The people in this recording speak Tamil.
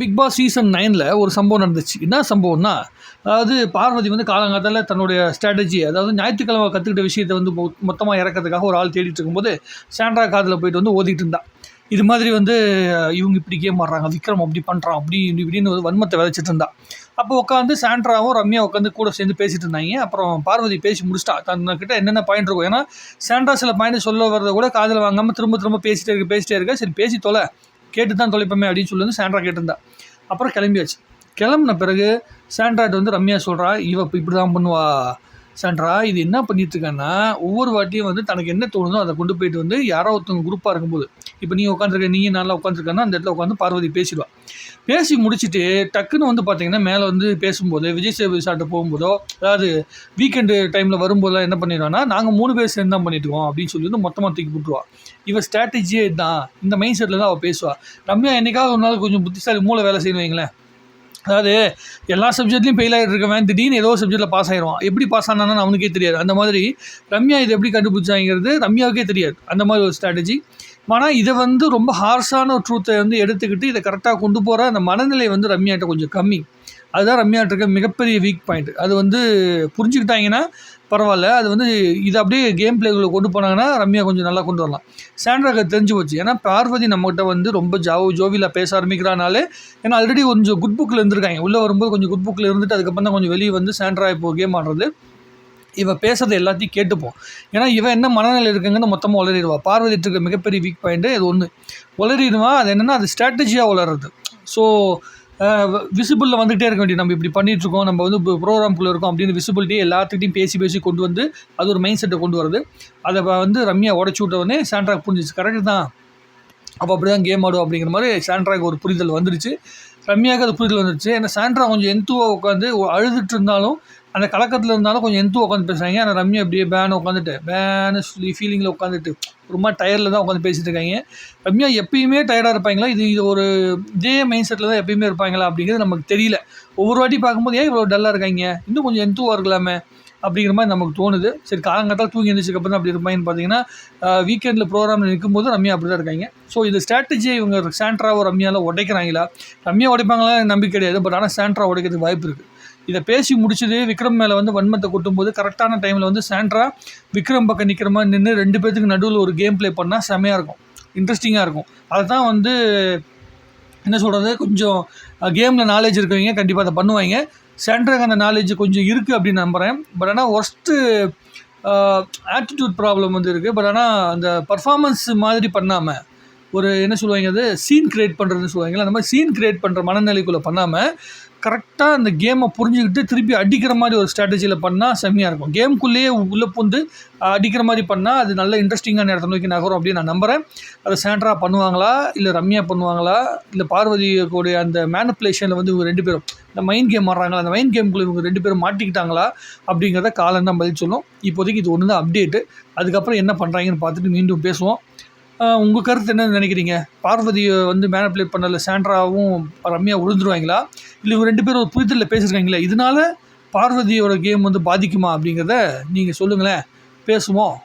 பிக் பாஸ் சீசன் நைனில் ஒரு சம்பவம் நடந்துச்சு. என்ன சம்பவம்னா அதாவது பார்வதி வந்து காலங்காத்தால தன்னுடைய ஸ்ட்ராட்டஜி அதாவது ஞாயிற்றுக்கிழமை கற்றுக்கிட்ட விஷயத்தை வந்து மொத்தமாக இறக்கிறதுக்காக ஒரு ஆள் தேடிட்டு இருக்கும்போது சாண்ட்ரா காதில் போயிட்டு வந்து ஓதிட்டு இருந்தான் இது மாதிரி வந்து இவங்க இப்படி கேம் ஆடுறாங்க விக்ரம் அப்படி பண்ணுறான் அப்படி இப்படி இப்படின்னு ஒரு வன்மத்தை விதைச்சிட்டு இருந்தா. அப்போ உட்காந்து சாண்ட்ராவும் ரம்யா உட்காந்து கூட சேர்ந்து பேசிட்டு இருந்தாங்க. அப்புறம் பார்வதி பேசி முடிச்சிட்டா. தன்கிட்ட என்னென்ன பாயிண்ட் இருக்கும்? ஏன்னா சாண்ட்ரா சில பாயிண்ட் சொல்ல வரத கூட காதில் வாங்காமல் திரும்ப திரும்ப பேசிட்டே இருக்க பேசிட்டே இருக்க. சரி பேசி தொலை. கேட்டு தான் தொலைப்போமே அப்படின்னு சொல்லி வந்து சாண்ட்ரா கேட்டிருந்தா. அப்புறம் கிளம்பியாச்சு. கிளம்புன பிறகு சாண்ட்ராய்ட் வந்து ரம்யா சொல்கிறா இவ இப்போ இப்படி தான் பண்ணுவா. சாண்ட்ரா இது என்ன பண்ணிட்டுருக்கான்னா ஒவ்வொரு வாட்டியும் வந்து தனக்கு என்ன தோணுதோ அதை கொண்டு போயிட்டு வந்து யாரோ ஒருத்தவங்க குரூப்பாக இருக்கும்போது இப்போ நீ உட்காந்துருக்க நீ நல்லா உட்காந்துருக்கன்னா அந்த இடத்துல உட்காந்து பார்வதி பேசிடுவா. பேசி முடிச்சுட்டு டக்குன்னு வந்து பார்த்தீங்கன்னா மேலே வந்து பேசும்போது விஜய் சேவை சாட்டை போகும்போதோ அதாவது வீக்கெண்டு டைமில் வரும்போதெல்லாம் என்ன பண்ணிடுவான்னா நாங்கள் மூணு பேர் சேர்ந்து தான் பண்ணிட்டு அப்படின்னு சொல்லி வந்து மொத்தமாக தூக்கி போட்டுருவான் இவ ஸ்ட்ராட்டஜியே இதுதான் இந்த மைண்ட் செட்டில் தான் அவள் பேசுவாள் ரம்யா என்றைக்காவது ஒரு நாள் கொஞ்சம் புத்திசாலி மூளை வேலை செய்யணும் வைங்களேன். அதாவது எல்லா சப்ஜெக்ட்லையும் ஃபெயில் ஆகிட்டு இருக்கவன் திடீர்னு ஏதோ சப்ஜெக்ட்டில் பாஸ் ஆயிடுவான் எப்படி பாஸ் ஆனான்னு அவனுக்கே தெரியாது. அந்த மாதிரி ரம்யா இதை எப்படி கண்டுபிடிச்சாங்கிறது ரம்யாவுக்கே தெரியாது. அந்த மாதிரி ஒரு ஸ்ட்ராட்டஜி ஆனால் இதை வந்து ரொம்ப ஹார்ஷான ஒரு ட்ரூத்தை வந்து எடுத்துக்கிட்டு இதை கரெக்டாக கொண்டு போகிற அந்த மனநிலை வந்து ரம்யாட்ட கொஞ்சம் கம்மி. அதுதான் ரம்யாட்ட இருக்க மிகப்பெரிய வீக் பாயிண்ட் அது வந்து புரிஞ்சுக்கிட்டாங்கன்னா பரவாயில்ல. அது வந்து இதை அப்படியே கேம் பிளேக்குள்ளே கொண்டு போனாங்கன்னா ரம்யா கொஞ்சம் நல்லா கொண்டு வரலாம். சாண்ட்ராக்கு தெரிஞ்சு போச்சு. ஏன்னா பார்வதி நம்மகிட்ட வந்து ரொம்ப ஜாவோ ஜோவியில் பேச ஆரம்பிக்கிறானாலே ஏன்னா ஆல்ரெடி கொஞ்சம் குட் புக்கில் இருந்திருக்காங்க. உள்ளே வரும்போது கொஞ்சம் குட் புக்கில் இருந்துட்டு அதுக்கப்புறம் தான் கொஞ்சம் வெளியே வந்து சாண்ட்ரா இப்போ கேம் ஆடுறது. இவன் பேசுறது எல்லாத்தையும் கேட்டுப்போம். ஏன்னா இவன் என்ன மனநிலை இருக்குங்கன்னு மொத்தமாக உளறிடுவா. பார்வதிட்டு இருக்க மிகப்பெரிய வீக் பாயிண்ட்டு இது ஒன்று உளறிடுவான் அது என்னென்னா அது ஸ்ட்ராட்டஜியாக உளறது. ஸோ விசிபிளில் வந்துகிட்டே இருக்க வேண்டியது. நம்ம இப்படி பண்ணிகிட்டு இருக்கோம் நம்ம வந்து ப்ரோக்ராம்குள்ளே இருக்கோம் அப்படின்னு விசிபிலிட்டி எல்லாத்துக்கிட்டையும் பேசி பேசி கொண்டு வந்து அது ஒரு மைண்ட் செட்டை கொண்டு வருது. அதை வந்து ரம்யா உடச்சி விட்டவொடனே சாண்ட்ராக் புரிஞ்சிச்சு. கரெக்டு தான். அப்போ அப்படி தான் கேம் ஆடும் அப்படிங்கிற மாதிரி சாண்ட்ராக் ஒரு புரிதல் வந்துருச்சு. ரம்யாவுக்கு அது புரிதல் வந்துருச்சு. ஏன்னா சாண்ட்ரா கொஞ்சம் எந்துவாக உட்காந்து அழுதுட்டு இருந்தாலும் அந்த கலக்கத்தில் இருந்தாலும் கொஞ்சம் எந்து உட்காந்து பேசுகிறாங்க ஆனால் ரம்யா அப்படியே பேனு உட்காந்துட்டு பேனு சொல்லி ஃபீலிங்கில் உட்காந்துட்டு ரொம்ப டயர்டில் தான் உட்காந்து பேசிகிட்டு இருக்காங்க. ரம்யா எப்பயுமே டயர்டாக இருப்பாங்களா? இது இது ஒரு இதே மைண்ட் செட்டில் தான் எப்பயுமே இருப்பாங்களா அப்படிங்கிறது நமக்கு தெரியல. ஒவ்வொரு வாட்டி பார்க்கும்போது ஏன் இவ்வளோ டல்லாக இருக்காங்க? இன்னும் கொஞ்சம் எந்துவாக இருக்கலாமே? அப்படிங்கிற மாதிரி நமக்கு தோணுது. சரி காலங்காத்தால் தூங்கி எழுந்திரிச்சதுக்கு தான் அப்படி இருப்பாங்கன்னு பார்த்தீங்கன்னா வீக்கெண்டில் ப்ரோக்ராமில் நிற்கும்போது ரம்யா அப்படி தான் இருக்காங்க. ஸோ இந்த ஸ்ட்ராட்டஜியை இவங்க சாண்ட்ராவோ ரம்யாவில் உடைக்கிறாங்களா? ரம்யா உடைப்பாங்களா நம்பிக்கை கிடையாது. பட் ஆனால் சாண்ட்ரா உடைக்கிறதுக்கு வாய்ப்பு இருக்குது இதை பேசி முடிச்சது விக்ரம் மேலே வந்து வன்மத்தை கொட்டும்போது கரெக்டான டைமில் வந்து சாண்ட்ரா விக்ரம் பக்கம் நிற்கிற மாதிரி நின்று ரெண்டு பேத்துக்கு நடுவில் ஒரு கேம் ப்ளே பண்ணால் செமையாக இருக்கும். இன்ட்ரெஸ்டிங்காக இருக்கும். அதை தான் வந்து என்ன சொல்கிறது கொஞ்சம் கேமில் நாலேஜ் இருக்கவங்க கண்டிப்பாக அதை பண்ணுவாங்க. சென்ட்ராக்கு அந்த நாலேஜ் கொஞ்சம் இருக்குது அப்படின்னு நம்புகிறேன் பட் ஆனால் ஒர்ஸ்ட்டு ஆட்டிடியூட் ப்ராப்ளம் வந்து இருக்குது பட் ஆனால் அந்த பர்ஃபார்மன்ஸ் மாதிரி பண்ணாமல் ஒரு என்ன சொல்லுவாங்க அது? சீன் கிரியேட் பண்ணுறதுன்னு சொல்லுவாங்கல்ல அந்த மாதிரி சீன் க்ரியேட் பண்ணுற மனநிலைக்குள்ளே பண்ணாமல் கரெக்டாக அந்த கேமை புரிஞ்சுக்கிட்டு திருப்பி அடிக்கிற மாதிரி ஒரு ஸ்ட்ராட்டஜியில் பண்ணால் செம்மையாக இருக்கும். கேம்குள்ளேயே உள்ளே புந்து அடிக்கிற மாதிரி பண்ணால் அது நல்ல இன்ட்ரெஸ்டிங்கான இடத்த நோக்கி நகரும் அப்படின்னு நான் நம்புகிறேன் அதை சாண்ட்ரா பண்ணுவாங்களா? இல்லை ரம்யா பண்ணுவாங்களா? இல்லை பார்வதியோடைய கூடிய அந்த மேனிப்புலேஷனில் வந்து இவங்க ரெண்டு பேரும் இந்த மைண்ட் கேம் ஆடுறாங்களா? அந்த மைண்ட் கேம்குள்ளே இவங்க ரெண்டு பேரும் மாட்டிக்கிட்டாங்களா? அப்படிங்கிறத காலம் தான் பதில் சொல்லும். இப்போதைக்கு இது ஒன்று தான் அப்டேட்டு அதுக்கப்புறம் என்ன பண்ணுறாங்கன்னு பார்த்துட்டு மீண்டும் பேசுவோம். உங்கள் கருத்து என்ன நினைக்கிறீங்க? பார்வதியை வந்து மேனிப்புலேட் பண்ணல சாண்ட்ராவும் ரம்யா விழுந்துருவாங்களா இல்லை இவங்க ரெண்டு பேரும் ஒரு புரிதலில் பேசியிருக்காங்களே இதனால பார்வதியோட கேம் வந்து பாதிக்குமா அப்படிங்கிறத நீங்கள் சொல்லுங்களேன். பேசுவோம்.